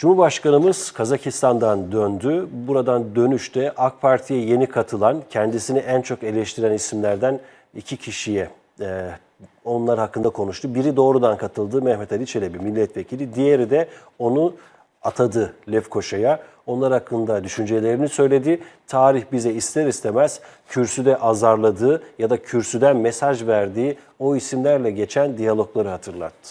Cumhurbaşkanımız Kazakistan'dan döndü. Buradan dönüşte AK Parti'ye yeni katılan, kendisini en çok eleştiren isimlerden iki kişiye e, onlar hakkında konuştu. Biri doğrudan katıldı Mehmet Ali Çelebi milletvekili. Diğeri de onu atadı Lefkoşa'ya. Onlar hakkında düşüncelerini söyledi. Tarih bize ister istemez kürsüde azarladığı ya da kürsüden mesaj verdiği o isimlerle geçen diyalogları hatırlattı.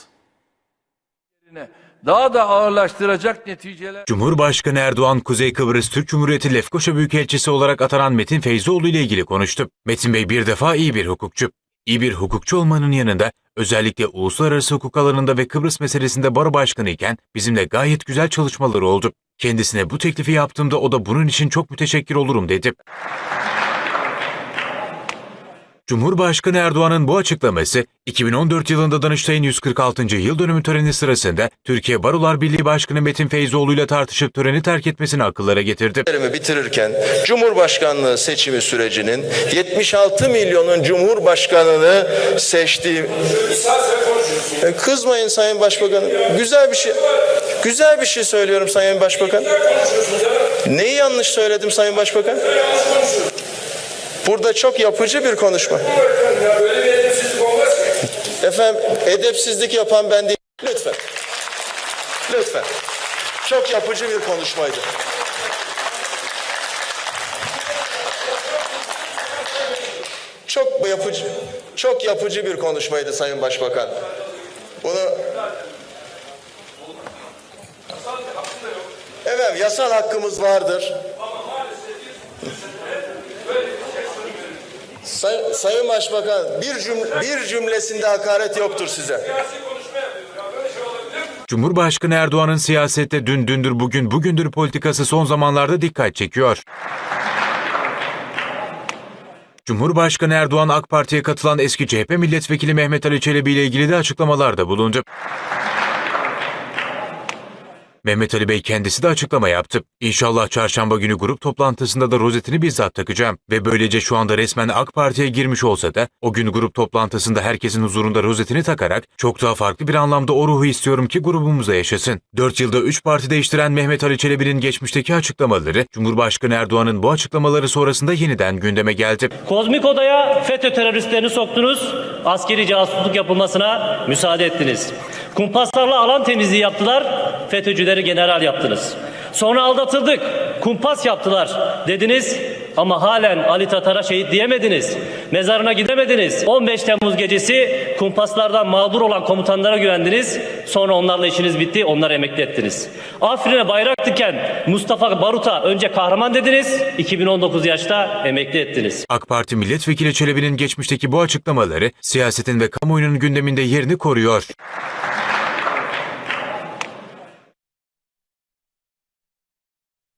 Daha da ağırlaştıracak neticeler Cumhurbaşkanı Erdoğan, Kuzey Kıbrıs Türk Cumhuriyeti Lefkoşa Büyükelçisi olarak atanan Metin Feyzioğlu ile ilgili konuştu. Metin Bey bir defa iyi bir hukukçu. İyi bir hukukçu olmanın yanında özellikle uluslararası hukuk alanında ve Kıbrıs meselesinde baro başkanı iken bizimle gayet güzel çalışmaları oldu. Kendisine bu teklifi yaptığımda o da bunun için çok müteşekkir olurum dedi. Cumhurbaşkanı Erdoğan'ın bu açıklaması 2014 yılında Danıştay'ın 146. yıl dönümü töreni sırasında Türkiye Barolar Birliği Başkanı Metin Feyzoğlu ile tartışıp töreni terk etmesini akıllara getirdi. Görevimi bitirirken Cumhurbaşkanlığı seçimi sürecinin 76 milyonun Cumhurbaşkanını seçtiğim... E, Kızmayın Sayın Başbakanım. Güzel bir şey. Güzel bir şey söylüyorum Sayın Başbakan. Neyi yanlış söyledim Sayın Başbakan? Burada çok yapıcı bir konuşma. Efendim edepsizlik yapan ben değil. Lütfen. Lütfen. Çok yapıcı bir konuşmaydı. Çok yapıcı, çok yapıcı bir konuşmaydı Sayın Başbakan. Bunu Evet, yasal hakkımız vardır. Say, Sayın Başbakan, bir, cümle, bir cümlesinde hakaret yoktur size. Cumhurbaşkanı Erdoğan'ın siyasette dün dündür bugün bugündür politikası son zamanlarda dikkat çekiyor. Cumhurbaşkanı Erdoğan AK Parti'ye katılan eski CHP milletvekili Mehmet Ali Çelebi ile ilgili de açıklamalarda bulundu. Mehmet Ali Bey kendisi de açıklama yaptı. İnşallah çarşamba günü grup toplantısında da rozetini bizzat takacağım ve böylece şu anda resmen AK Parti'ye girmiş olsa da o gün grup toplantısında herkesin huzurunda rozetini takarak çok daha farklı bir anlamda o ruhu istiyorum ki grubumuzda yaşasın. 4 yılda 3 parti değiştiren Mehmet Ali Çelebi'nin geçmişteki açıklamaları Cumhurbaşkanı Erdoğan'ın bu açıklamaları sonrasında yeniden gündeme geldi. Kozmik odaya FETÖ teröristlerini soktunuz, askeri casusluk yapılmasına müsaade ettiniz. Kumpaslarla alan temizliği yaptılar, FETÖ'cüleri general yaptınız. Sonra aldatıldık, kumpas yaptılar dediniz ama halen Ali Tatar'a şehit diyemediniz. Mezarına gidemediniz. 15 Temmuz gecesi kumpaslardan mağdur olan komutanlara güvendiniz. Sonra onlarla işiniz bitti, onları emekli ettiniz. Afrin'e bayrak diken Mustafa Barut'a önce kahraman dediniz, 2019 yaşta emekli ettiniz. AK Parti milletvekili Çelebi'nin geçmişteki bu açıklamaları siyasetin ve kamuoyunun gündeminde yerini koruyor.